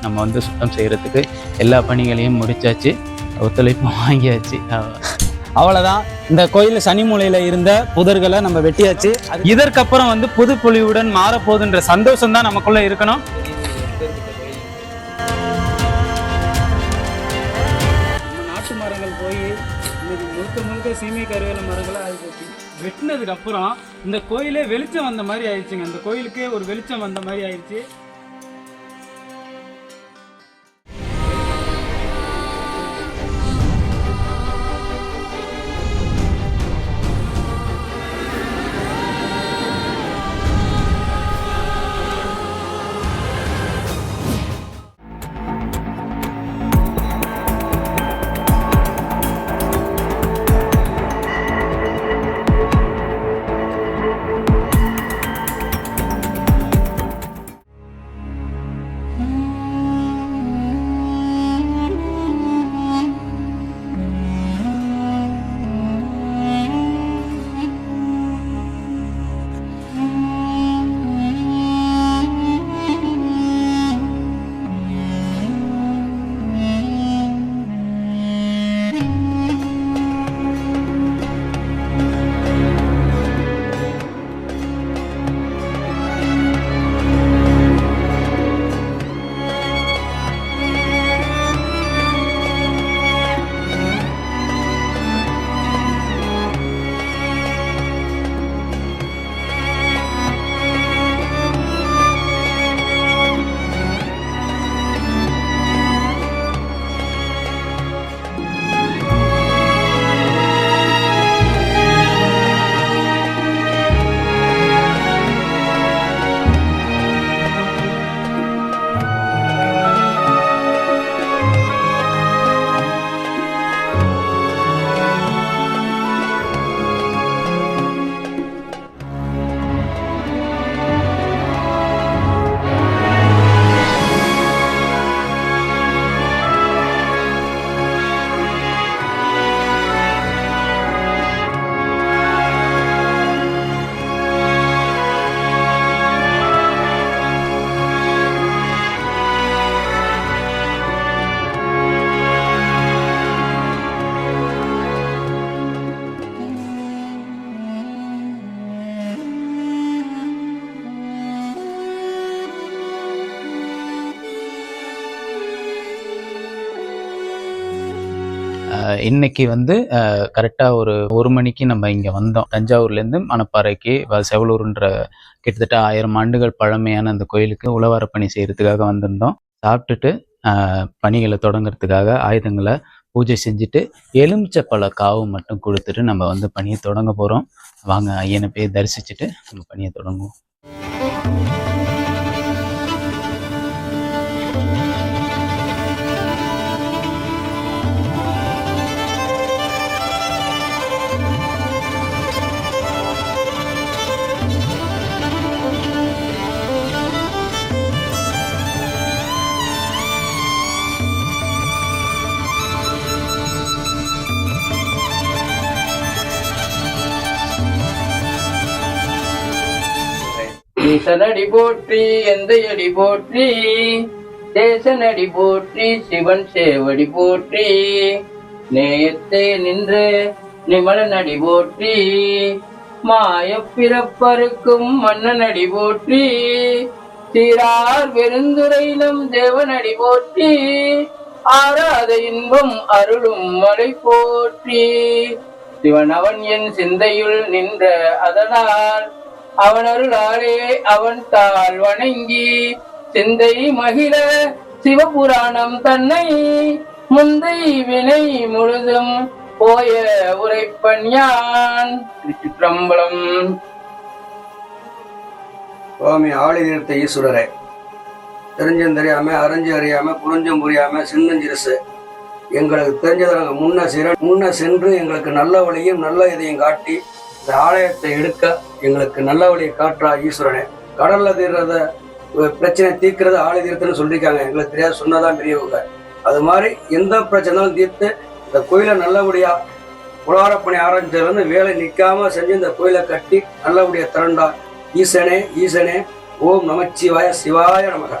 நம்ம வந்து சுத்தம் செய்யறதுக்கு எல்லா பணிகளையும் முடிச்சாச்சு. ஒத்துழைப்பு வாங்கியாச்சு. அவ்வ- அவ்வளவுதான். இந்த கோயில் சனி மூலையில இருந்த புதர்களை நம்ம வெட்டியாச்சு. இதற்கப்புறம் வந்து புது பொலிவுடன் மாறப்போகுதுன்ற சந்தோஷம் தான் நமக்குள்ள இருக்கணும். நாட்டு மரங்கள் போய் முழுக்க முழுக்க சீமை கருவேல மரங்களா ஆகிப்போச்சு வெட்டினதுக்கு அப்புறம் இந்த கோயிலே வெளிச்சம் வந்த மாதிரி ஆயிடுச்சுங்க. அந்த கோயிலுக்கே ஒரு வெளிச்சம் வந்த மாதிரி ஆயிடுச்சு. இன்னைக்கு வந்து கரெக்டாக ஒரு ஒரு மணிக்கு நம்ம இங்கே வந்தோம். தஞ்சாவூர்லேருந்து மணப்பாறைக்கு செவலூருன்ற கிட்டத்தட்ட ஆயிரம் ஆண்டுகள் பழமையான அந்த கோயிலுக்கு உழவார பணி செய்கிறதுக்காக வந்திருந்தோம். சாப்பிட்டுட்டு பணிகளை தொடங்குறதுக்காக ஆயுதங்களை பூஜை செஞ்சுட்டு எலுமிச்சப்பழ காவு மட்டும் கொடுத்துட்டு நம்ம வந்து பணியை தொடங்க போகிறோம் வாங்க ஐயனை போய் தரிசிச்சுட்டு நம்ம பணியை தொடங்குவோம். ஈசனடி போற்றி எந்தையடி போற்றி? தேசனடி போற்றி சிவன் சேவடி போற்றி. நேயத்தே நின்று நிமலனடி போற்றி. மாய பிறப்பருக்கும் மன்னனடி போற்றி. சீரார் பெருந்துரையிலும் தேவனடி போற்றி. ஆராத இன்பம் அருளும் மலை போற்றி. சிவன் அவன் என் சிந்தையுள் நின்ற அதனால் அவன் அருளாலே அவன் தாள் வணங்கி சிந்தை மகிழ சிவபுராணம் தன்னை முந்தை வினை முழுதும் போய உரைப்பன் யான். திருச்சிற்றம்பலம். சுவாமி ஆளி நிறுத்த ஈஸ்வரரே தெரிஞ்சும் தெரியாம அறிஞ்சு அறியாம புரிஞ்சும் புரியாம சின்னம் எங்களுக்கு தெரிஞ்சதை நாங்கள் முன்ன சிற முன்ன சென்று எங்களுக்கு நல்ல வழியும் நல்ல இதையும் காட்டி இந்த ஆலயத்தை எடுக்க எங்களுக்கு நல்ல வழியை காற்றா ஈஸ்வரனே. கடல்ல தீர்றத பிரச்சனை தீர்க்கிறது ஆலய தீர்த்துன்னு சொல்லியிருக்காங்க எங்களுக்கு தெரியாது சொன்னதான் பெரியவங்க. அது மாதிரி எந்த பிரச்சனையும் தீர்த்து இந்த கோயிலை நல்லபடியா புலாரப்பணி ஆரம்பிச்சதுலேருந்து வேலை நிற்காம செஞ்சு இந்த கோயிலை கட்டி நல்லபடியாக திரண்டா ஈசனே ஈசனே ஓம் நமச்சிவாய சிவாய நமகா.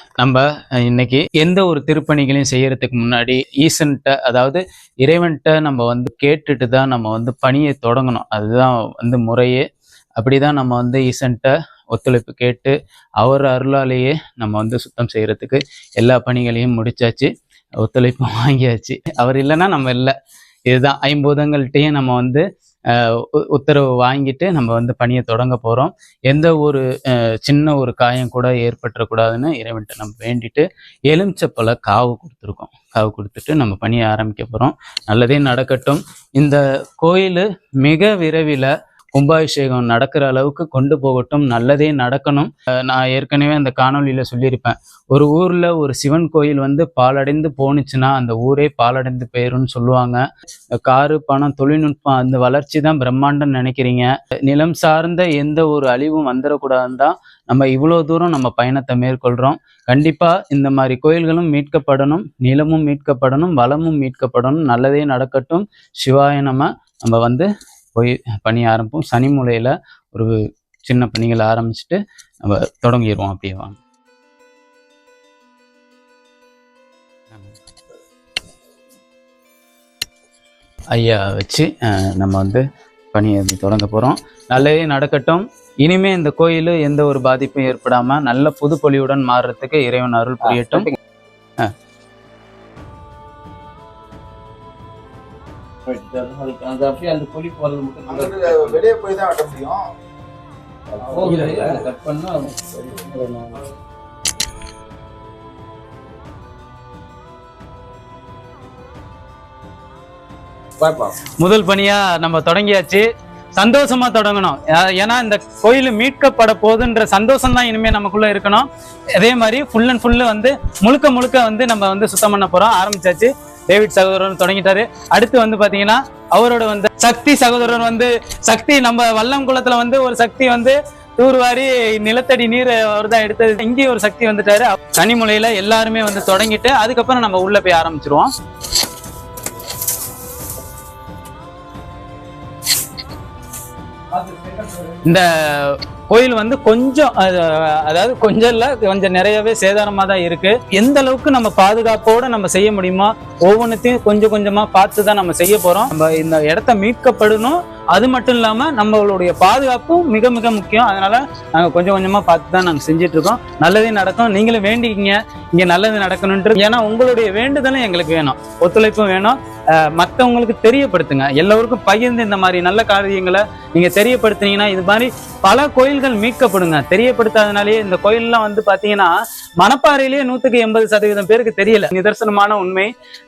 நம்ம இன்னைக்கு எந்த ஒரு திருப்பணிகளையும் செய்யறதுக்கு முன்னாடி ஈசன்ட்ட அதாவது இறைவன்கிட்ட நம்ம வந்து கேட்டுட்டு தான் நம்ம வந்து பணியை தொடங்கணும். அதுதான் வந்து முறையே. அப்படிதான் நம்ம வந்து ஈசன்ட்ட ஒத்துழைப்பு கேட்டு அவர் அருளாலேயே நம்ம வந்து சுத்தம் செய்யறதுக்கு எல்லா பணிகளையும் முடிச்சாச்சு. ஒத்துழைப்பு வாங்கியாச்சு. அவர் இல்லைன்னா நம்ம இல்லை. இதுதான் ஐம்பூதங்கள்கிட்டையும் நம்ம வந்து உத்தரவு வாங்கிட்டு நம்ம வந்து பணியை தொடங்க போகிறோம் எந்த ஒரு சின்ன ஒரு காயம் கூட ஏற்பட்டுறக்கூடாதுன்னு இறைவன்ட்ட நம்ம வேண்டிட்டு எலுமிச்சப்பழ காவு கொடுத்துருக்கோம். காவு கொடுத்துட்டு நம்ம பணியை ஆரம்பிக்க போகிறோம் நல்லதே நடக்கட்டும். இந்த கோயில் மிக விரைவில் கும்பாபிஷேகம் நடக்கிற அளவுக்கு கொண்டு போகட்டும் நல்லதே நடக்கணும். நான் ஏற்கனவே அந்த காணொலியில் சொல்லியிருப்பேன். ஒரு ஊரில் ஒரு சிவன் கோயில் வந்து பாலடைந்து போணுச்சுன்னா அந்த ஊரே பாலடைந்து போயிரும்னு சொல்லுவாங்க. காரு பணம் தொழில்நுட்பம் அந்த வளர்ச்சி தான் பிரம்மாண்டம் நினைக்கிறீங்க. நிலம் சார்ந்த எந்த ஒரு அழிவும் வந்துடக்கூடாதுன்னு தான் நம்ம இவ்வளோ தூரம் நம்ம பயணத்தை மேற்கொள்கிறோம் கண்டிப்பாக இந்த மாதிரி கோயில்களும் மீட்கப்படணும் நிலமும் மீட்கப்படணும் வளமும் மீட்கப்படணும் நல்லதே நடக்கட்டும். சிவாய நம்ம நம்ம வந்து போய் பணி ஆரம்பிப்போம். சனி மூலையில் ஒரு சின்ன பணிகளை ஆரம்பிச்சுட்டு நம்ம தொடங்கிடுவோம் அப்படியே வாங்க. ஐயா வச்சு அஹ், நம்ம வந்து பணியை தொடங்க போகிறோம் நல்லதே நடக்கட்டும். இனிமே இந்த கோயில் எந்த ஒரு பாதிப்பும் ஏற்படாம நல்ல புதுப்பொலியுடன் மாறுறதுக்கு இறைவன் அருள் புரியட்டும். அது அப்படியே அந்த பொலி போறது மட்டும் வெளியே போய் தான் வெட்ட முடியும். கட் பண்ணா முதல் பணியா நம்ம தொடங்கியாச்சு. சந்தோஷமா தொடங்கணும். ஏன்னா இந்த கோயில் மீட்கப்பட போகுதுன்ற சந்தோஷம் தான் இனிமே நமக்குள்ள இருக்கணும். அதே மாதிரி ஃபுல் அண்ட் ஃபுல்லு வந்து முழுக்க முழுக்க வந்து நம்ம வந்து சுத்தம் பண்ண போறோம். ஆரம்பிச்சாச்சு. டேவிட் சகோதரன் தொடங்கிட்டாரு. அடுத்து வந்து பாத்தீங்கன்னா அவரோட வந்து சக்தி சகோதரன் வந்து சக்தி நம்ம வல்லம் குளத்துல வந்து ஒரு சக்தி வந்து தூர்வாரி நிலத்தடி நீர் அவர் தான் எடுத்தது. இங்கேயும் ஒரு சக்தி வந்துட்டாரு. கனிமுலையில எல்லாருமே வந்து தொடங்கிட்டு அதுக்கப்புறம் நம்ம உள்ள போய் ஆரம்பிச்சிருவோம். இந்த கோயில் வந்து கொஞ்சம் அது- அதாவது கொஞ்சம் இல்லை கொஞ்சம் நிறையவே சேதாரமாக தான் இருக்கு. எந்த அளவுக்கு நம்ம பாதுகாப்போட நம்ம செய்ய முடியுமோ ஒவ்வொன்றத்தையும் கொஞ்சம் கொஞ்சமாக பார்த்து தான் நம்ம செய்ய போகிறோம் நம்ம இந்த இடத்த மீட்கப்படணும். அது மட்டும் இல்லாம நம்மளுடைய பாதுகாப்பும் மிக மிக முக்கியம். அதனால நாங்க கொஞ்சம் கொஞ்சமா பார்த்து தான் நாங்க செஞ்சுட்டு இருக்கோம் நல்லதே நடக்கும். நீங்களும் வேண்டிக்கிங்க. இங்க நல்லது நடக்கணுன்ட்டு ஏன்னா உங்களுடைய வேண்டுதலும் எங்களுக்கு வேணும். ஒத்துழைப்பும் வேணும். மற்றவங்களுக்கு மத்தவங்களுக்கு தெரியப்படுத்துங்க. எல்லோருக்கும் பகிர்ந்து இந்த மாதிரி நல்ல காரியங்களை நீங்க தெரியப்படுத்தினீங்கன்னா இது மாதிரி பல கோயில்கள் மீட்கப்படுங்க. தெரியப்படுத்தாதனாலேயே இந்த கோயில்லாம் வந்து பாத்தீங்கன்னா மணப்பாறையிலேயே நூத்துக்கு எண்பது சதவீதம் பேருக்கு தெரியல. நிதர்சனமான உண்மை.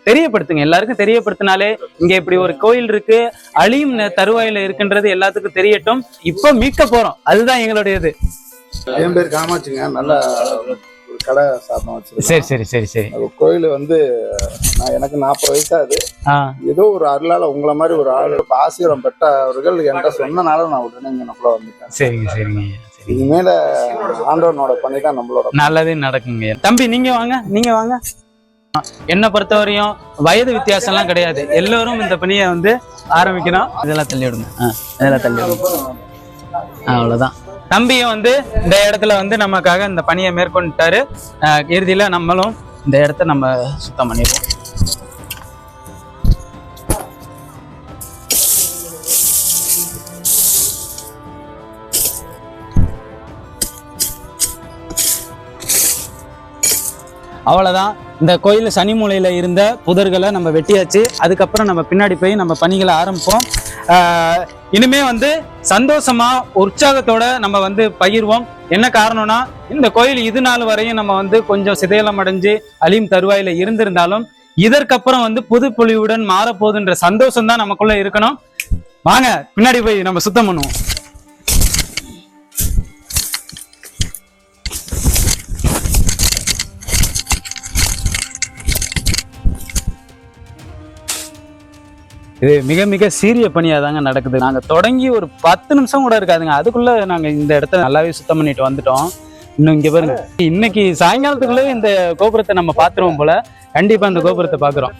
தெரியப்படுத்துங்க. எல்லாருக்கும் தெரியப்படுத்தினாலே இங்க இப்படி ஒரு கோயில் இருக்கு. அழியும் தருவாயில் தருவாயில இருக்குன்றது எல்லாத்துக்கும் தெரியட்டும். இப்போ மீட்க போறோம். அதுதான் எங்களுடையது. என் பேர் காமாட்சிங்க. நல்ல ஒரு கடை சாதம் வச்சிருக்கேன் சரி சரி சரி சரி. கோயில் வந்து நான் எனக்கு நாற்பது வயசாகுது ஆ. ஏதோ ஒரு அருளால உங்களை மாதிரி ஒரு ஆள் ஆசீர்வம் பெற்றவர்கள் என்கிட்ட சொன்னனால நான் உடனே இங்க நம்மள வந்துட்டேன். சரிங்க சரிங்க ஐயா, சரி இது மேல ஆண்டவனோட பண்ணி தான் நம்மளோட நல்லதே நடக்குங்க. தம்பி நீங்க வாங்க நீங்க வாங்க. என்னை பொறுத்தவரையும் வயது வித்தியாசம்லாம் கிடையாது. எல்லோரும் இந்த பணியை வந்து ஆரம்பிக்கணும். இதெல்லாம் தள்ளி விடுங்க. ஆ இதெல்லாம் தள்ளி விடுங்க. ஆ, அவ்வளவுதான். தம்பியும் வந்து இந்த இடத்துல வந்து நமக்காக இந்த பணியை மேற்கொண்டுட்டாரு. இறுதியில நம்மளும் இந்த இடத்த நம்ம சுத்தம் பண்ணிடுவோம். அவ்வளோதான் இந்த கோயில் சனி மூலையில் இருந்த புதர்களை நம்ம வெட்டியாச்சு. அதுக்கப்புறம் நம்ம பின்னாடி போய் நம்ம பணிகளை ஆரம்பிப்போம். ஆஹ் இனிமே வந்து சந்தோஷமா உற்சாகத்தோட நம்ம வந்து பகிர்வோம். என்ன காரணம்னா இந்த கோயில் இது நாள் வரையும் நம்ம வந்து கொஞ்சம் சிதையலம் அடைஞ்சு அழியும் தருவாயில இருந்திருந்தாலும் இதற்கப்புறம் வந்து புது பொலிவுடன் மாறப்போகுதுன்ற சந்தோஷம் தான் நமக்குள்ள இருக்கணும். வாங்க பின்னாடி போய் நம்ம சுத்தம் பண்ணுவோம். இது மிக மிக சீரிய பணியாக தாங்க நடக்குது. நாங்கள் தொடங்கி ஒரு பத்து நிமிஷம் கூட இருக்காதுங்க. அதுக்குள்ள நாங்கள் இந்த இடத்த நல்லாவே சுத்தம் பண்ணிட்டு வந்துட்டோம். இன்னும் இங்க பாருங்க. இன்னைக்கு சாயங்காலத்துக்குள்ளே இந்த கோபுரத்தை நம்ம பார்த்துருவோம் போல. கண்டிப்பா இந்த கோபுரத்தை பார்க்குறோம்.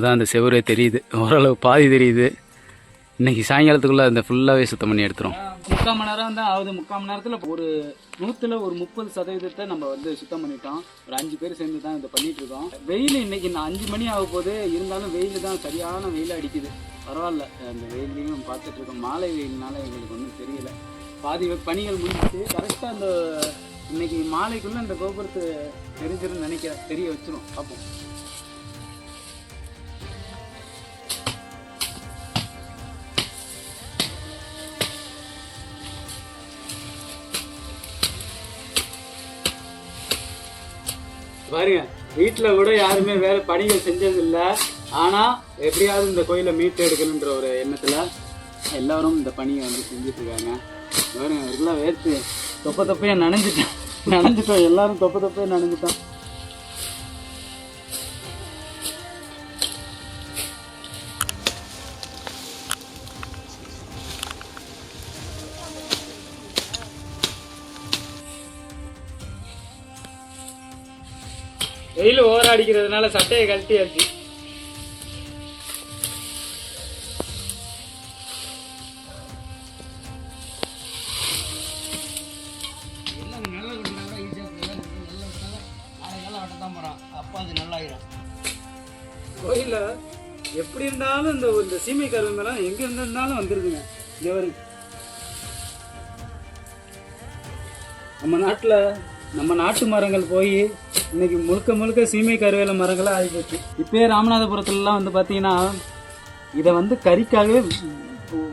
இப்போதான் அந்த செவரே தெரியுது. ஓரளவு பாதி தெரியுது. இன்னைக்கு சாயங்காலத்துக்குள்ள அந்த ஃபுல்லாகவே சுத்தம் பண்ணி எடுத்துரும். முக்கால் மணி நேரம் தான் ஆகுது. முக்கால் மணி நேரத்தில் ஒரு நூற்றுல ஒரு முப்பது சதவீதத்தை நம்ம வந்து சுத்தம் பண்ணிட்டோம். ஒரு அஞ்சு பேர் சேர்ந்து தான் இதை பண்ணிட்டு இருக்கோம். வெயில் இன்னைக்கு நான் அஞ்சு மணி ஆக போது இருந்தாலும் வெயில் தான் சரியான வெயில் அடிக்குது. பரவாயில்ல. அந்த வெயிலையும் பார்த்துட்டு இருக்கோம். மாலை வெயில்னால எங்களுக்கு ஒன்றும் தெரியல. பாதி பணிகள் முடிஞ்சிட்டு கரெக்டாக அந்த இன்னைக்கு மாலைக்குள்ளே அந்த கோபுரத்து தெரிஞ்சிருன்னு நினைக்கிறேன். தெரிய வச்சிடும் பார்ப்போம். பாருங்க வீட்டில் கூட யாருமே வேற பணிகள் செஞ்சதில்லை. ஆனால் எப்படியாவது இந்த கோயிலை மீட்டு எடுக்கணுன்ற ஒரு எண்ணத்தில் எல்லோரும் இந்த பணியை வந்து செஞ்சுட்டு இருக்காங்க பாருங்க எல்லாம் வேர்த்து தொப்ப தொப்பையாக நனைஞ்சிட்டோம் நனைஞ்சிட்டோம் எல்லாரும் தொப்ப தொப்பையாக நனைஞ்சிட்டோம். வெயில் ஓராடிக்கிறதுனால சட்டையை கழட்டியாச்சு. கோயில எப்படி இருந்தாலும் இந்த இந்த சீமை கருவங்கெல்லாம் எங்க இருந்தாலும் வந்துருக்குங்க. இங்க நம்ம நாட்டுல நம்ம நாட்டு மரங்கள் போய் இன்னைக்கு முழுக்க முழுக்க சீமை கருவேல மரங்களாக ஆகிப்போச்சு இப்பயே ராமநாதபுரத்துலலாம் வந்து பார்த்தீங்கன்னா இதை வந்து கறிக்காகவே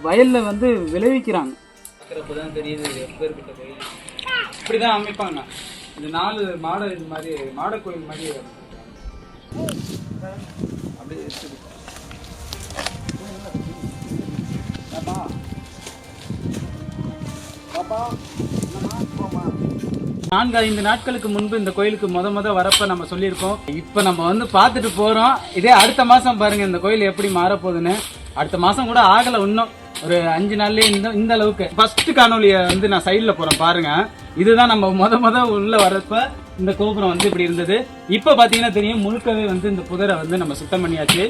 வயலில் வந்து விளைவிக்கிறாங்க. பார்க்குறப்ப தான் தெரியுது எப்பேற்பட்ட கோயில். இப்படி தான் அமைப்பாங்க. இந்த நாலு மாட இது மாதிரி மாட கோயில் மாதிரி அப்படியே பாப்பா. பாப்பா. நான்கு ஐந்து நாட்களுக்கு முன்பு இந்த கோயிலுக்கு முத முத வரப்ப நம்ம சொல்லியிருக்கோம். இப்போ நம்ம வந்து பார்த்துட்டு போறோம். இதே அடுத்த மாசம் பாருங்க இந்த கோயில் எப்படி மாறப்போகுதுன்னு. அடுத்த மாசம் கூட ஆகல இன்னும். ஒரு அஞ்சு நாள்லயே இந்த இந்த அளவுக்கு. ஃபர்ஸ்ட் காணொலியை வந்து நான் சைடில் போறேன் பாருங்க. இதுதான் நம்ம முத முத உள்ள வரப்ப இந்த கோபுரம் வந்து இப்படி இருந்தது. இப்போ பார்த்தீங்கன்னா தெரியும் முழுக்கவே வந்து இந்த புதரை வந்து நம்ம சுத்தம் பண்ணியாச்சு.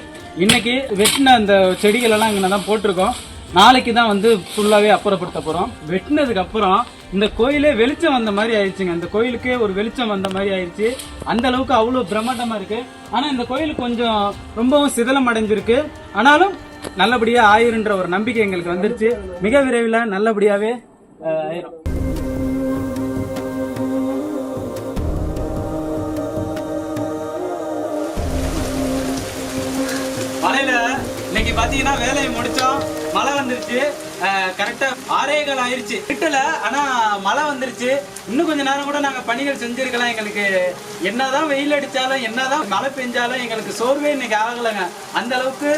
இன்னைக்கு வெட்டின அந்த செடிகள் எல்லாம் இங்கே தான் போட்டிருக்கோம். நாளைக்கு தான் வந்து ஃபுல்லாகவே அப்புறப்படுத்த போகிறோம் வெட்டினதுக்கு அப்புறம் இந்த கோயிலே வெளிச்சம் வந்த மாதிரி ஆயிடுச்சுங்க. இந்த கோயிலுக்கே ஒரு வெளிச்சம் வந்த மாதிரி ஆயிடுச்சு. அந்த அளவுக்கு அவ்வளோ பிரம்மாண்டமாக இருக்குது ஆனால் இந்த கோயில் கொஞ்சம் ரொம்பவும் சிதலம் அடைஞ்சிருக்கு. ஆனாலும் நல்லபடியாக ஆயிருன்ற ஒரு நம்பிக்கை எங்களுக்கு வந்துருச்சு. மிக விரைவில் நல்லபடியாகவே ஆயிரும். மலையில இன்னைக்கு பார்த்தீங்கன்னா வேலையை முடிச்சோம். மழை வந்துருச்சு. கரெக்டா ஆறேகால் ஆயிருச்சு. கிட்டல ஆனா மழை வந்துருச்சு. இன்னும் கொஞ்ச நேரம் கூட நாங்க பணிகள் செஞ்சிருக்கலாம் எங்களுக்கு. என்னதான் வெயில் அடிச்சாலும் என்னதான் மழை பெஞ்சாலும் எங்களுக்கு சோர்வே இன்னைக்கு ஆகலைங்க. அந்த அளவுக்கு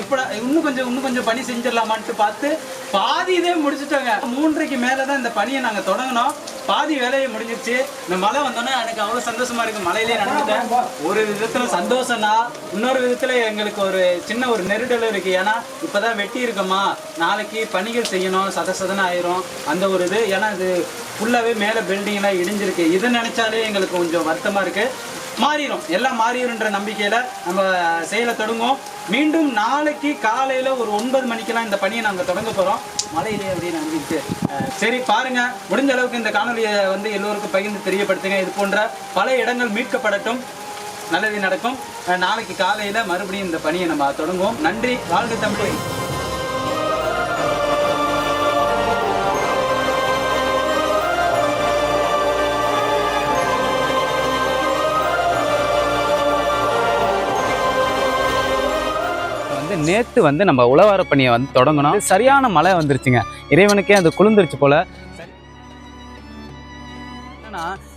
எப்படா இன்னும் கொஞ்சம் இன்னும் கொஞ்சம் பணி செஞ்சிடலாமான்ட்டு பார்த்து பாதி இதே முடிச்சுட்டோங்க. மூன்றைக்கு மேலதான் இந்த பணியை நாங்க தொடங்கினோம் பாதி வேலையை முடிஞ்சிருச்சு. இந்த மழை வந்தோன்னே எனக்கு அவ்வளோ சந்தோஷமா இருக்கு. மழையிலே நடந்துட்டேன். ஒரு விதத்துல சந்தோஷம்னா இன்னொரு விதத்துல எங்களுக்கு ஒரு சின்ன ஒரு நெருடல் இருக்கு. ஏன்னா இப்பதான் வெட்டி இருக்கோமா? நாளைக்கு பணிகள் செய்யணும். சத சதன ஆயிரும். அந்த ஒரு இது ஏன்னா இது ஃபுல்லாகவே மேலே பில்டிங்லாம் இடிஞ்சிருக்கு. இதை நினைச்சாலே எங்களுக்கு கொஞ்சம் வருத்தமாக இருக்குது மாறிடும் எல்லாம் மாறிடும்ன்ற நம்பிக்கையில் நம்ம செயலை தொடங்குவோம். மீண்டும் நாளைக்கு காலையில் ஒரு ஒன்பது மணிக்கெல்லாம் இந்த பணியை நாங்கள் தொடங்க போகிறோம் மழையிலே அப்படின்னு நம்பிட்டு சரி பாருங்க. முடிஞ்ச அளவுக்கு இந்த காணொலியை வந்து எல்லோருக்கும் பகிர்ந்து தெரியப்படுத்துங்க. இது போன்ற பல இடங்கள் மீட்கப்படட்டும். நல்லது நடக்கும். நாளைக்கு காலையில் மறுபடியும் இந்த பணியை நம்ம தொடங்குவோம். நன்றி. வாழ்க தமிழ். நேத்து வந்து நம்ம உழவார பணியை வந்து தொடங்கணும் சரியான மழை வந்துருச்சுங்க. இறைவனுக்கே அது குளிர்ந்துருச்சு போல.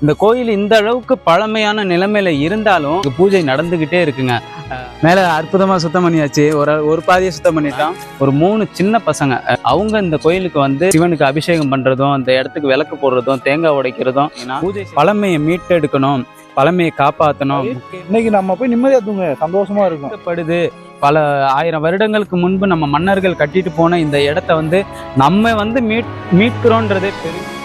இந்த கோயில் இந்த அளவுக்கு பழமையான நிலைமையில இருந்தாலும் பூஜை நடந்துகிட்டே இருக்குங்க. மேல அற்புதமா சுத்தம் பண்ணியாச்சு. ஒரு ஒரு பாதியை சுத்தம் பண்ணிட்டோம் ஒரு மூணு சின்ன பசங்க. அவங்க இந்த கோயிலுக்கு வந்து சிவனுக்கு அபிஷேகம் பண்றதும் அந்த இடத்துக்கு விளக்கு போடுறதும் தேங்காய் உடைக்கிறதும் பூஜை பழமையை மீட்டெடுக்கணும் பழமையை காப்பாற்றணும் இன்னைக்கு நம்ம போய் நிம்மதியா தூங்க சந்தோஷமா இருக்கும். படுது. பல ஆயிரம் வருடங்களுக்கு முன்பு நம்ம மன்னர்கள் கட்டிட்டு போன இந்த இடத்த வந்து நம்ம வந்து மீட் மீட்கிறோன்றதே பெரிய